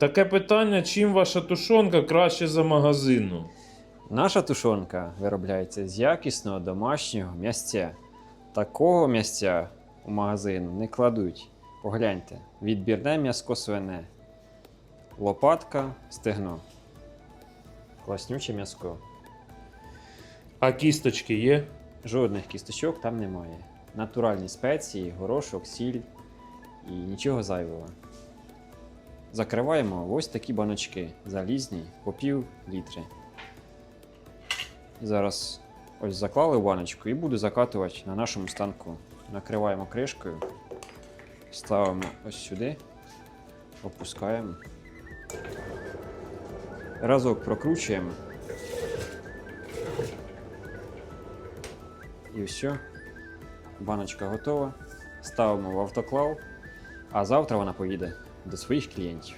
Таке питання, чим ваша тушонка краще за магазинну? Наша тушонка виробляється з якісного домашнього м'ясця. Такого м'ясця у магазин не кладуть. Погляньте, відбірне м'яско свине. Лопатка, стегно. Класнюче м'яско. А кісточки є? Жодних кісточок там немає. Натуральні спеції, горошок, сіль і нічого зайвого. Закриваємо ось такі баночки, залізні, по пів літри. Зараз ось заклали баночку і буду закатувати на нашому станку. Накриваємо кришкою, ставимо ось сюди, опускаємо. Разок прокручуємо. І все. Баночка готова. Ставимо в автоклав, а завтра вона поїде до своїх клієнтів.